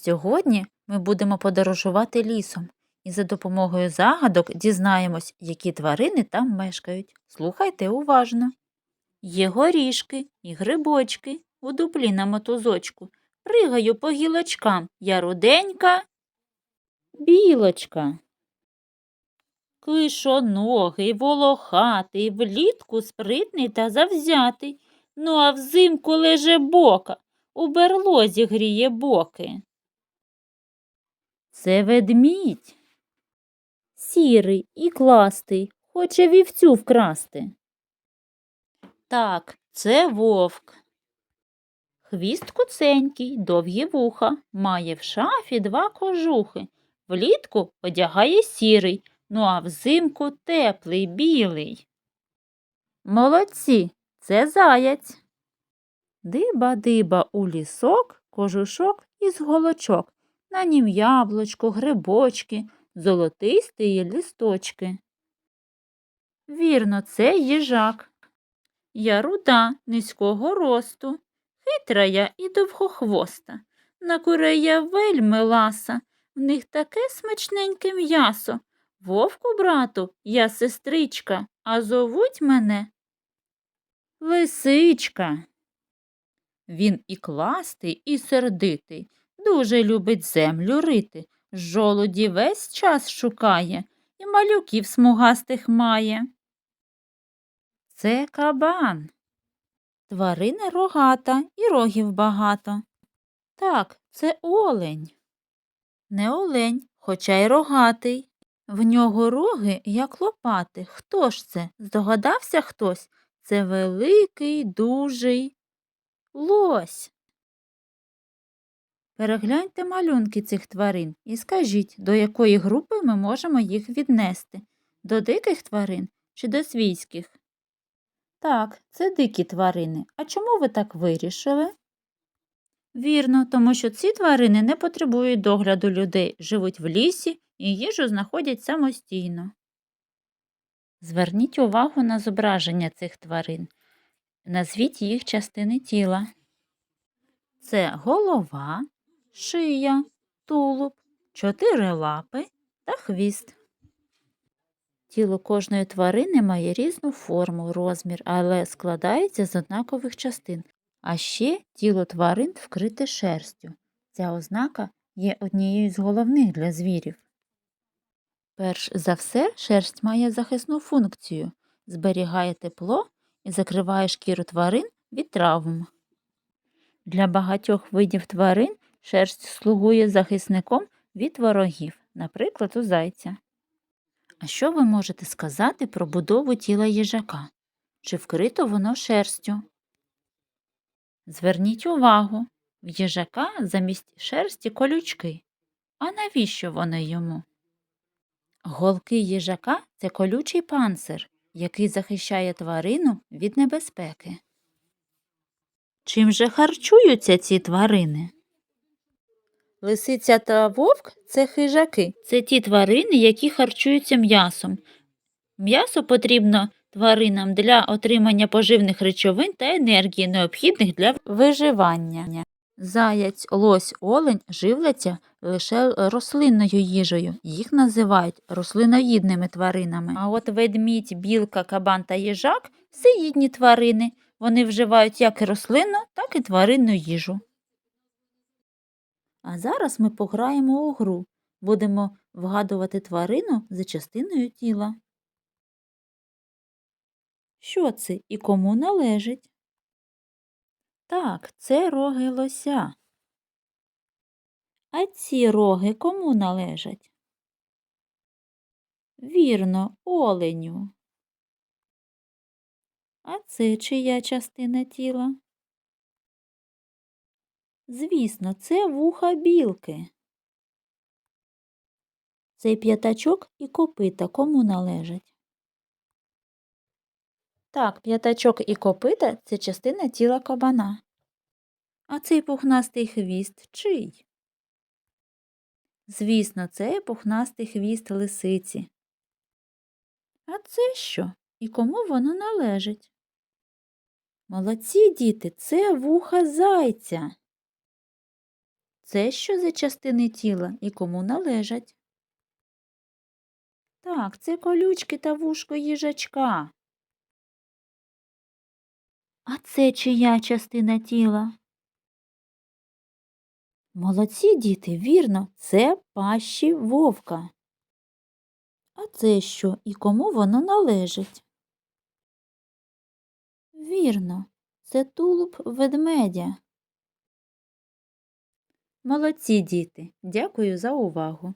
Сьогодні ми будемо подорожувати лісом і за допомогою загадок дізнаємось, які тварини там мешкають. Слухайте уважно. Є горішки і грибочки у дуплі на мотузочку. Пригаю по гілочкам. Я руденька. Білочка. Кишоногий, волохатий, влітку спритний та завзятий. Ну а взимку леже бока, у берлозі гріє боки. Це ведмідь. Сірий і кластий, хоче вівцю вкрасти. Так, це вовк. Хвіст куценький, довгі вуха, має в шафі два кожухи. Влітку одягає сірий, ну а взимку теплий білий. Молодці, це заяць. Диба-диба у лісок, кожушок із голочок. На нім яблучко, грибочки, золотистії листочки. Вірно, це їжак. Я руда, низького росту, хитра я і довгохвоста. На курей я вельми ласа, в них таке смачненьке м'ясо. Вовку, брату, я сестричка, а зовуть мене Лисичка. Він і кластий, і сердитий, дуже любить землю рити, жолуді весь час шукає і малюків смугастих має. Це кабан. Тварина рогата і рогів багато. Так, це олень. Не олень, хоча й рогатий. В нього роги, як лопати. Хто ж це? Здогадався хтось? Це великий, дужий лось. Перегляньте малюнки цих тварин і скажіть, до якої групи ми можемо їх віднести до диких тварин чи до свійських? Так, це дикі тварини. А чому ви так вирішили? Вірно, тому що ці тварини не потребують догляду людей, живуть в лісі і їжу знаходять самостійно. Зверніть увагу на зображення цих тварин. Назвіть їх частини тіла. Це голова, шия, тулуб, чотири лапи та хвіст. Тіло кожної тварини має різну форму, розмір, але складається з однакових частин. А ще тіло тварин вкрите шерстю. Ця ознака є однією з головних для звірів. Перш за все, шерсть має захисну функцію, зберігає тепло і закриває шкіру тварин від травм. Для багатьох видів тварин шерсть слугує захисником від ворогів, наприклад, у зайця. А що ви можете сказати про будову тіла їжака? Чи вкрито воно шерстю? Зверніть увагу, в їжака замість шерсті колючки. А навіщо вони йому? Голки їжака це колючий панцир, який захищає тварину від небезпеки. Чим же харчуються ці тварини? Лисиця та вовк це хижаки. Це ті тварини, які харчуються м'ясом. М'ясо потрібно тваринам для отримання поживних речовин та енергії, необхідних для виживання. Заяць, лось, олень живляться лише рослинною їжею. Їх називають рослиноїдними тваринами. А от ведмідь, білка, кабан та їжак всеїдні тварини. Вони вживають як і рослинну, так і тваринну їжу. А зараз ми пограємо у гру. Будемо вгадувати тварину за частиною тіла. Що це і кому належить? Так, це роги лося. А ці роги кому належать? Вірно, оленю. А це чия частина тіла? Звісно, це вуха білки. Цей п'ятачок і копита кому належать? Так, п'ятачок і копита це частина тіла кабана. А цей пухнастий хвіст чий? Звісно, це пухнастий хвіст лисиці. А це що? І кому воно належить? Молодці діти, це вуха зайця. Це що за частини тіла і кому належать? Так, це колючки та вушко їжачка. А це чия частина тіла? Молодці діти, вірно, це пащі вовка. А це що і кому воно належить? Вірно, це тулуб ведмедя. Молодці діти, дякую за увагу.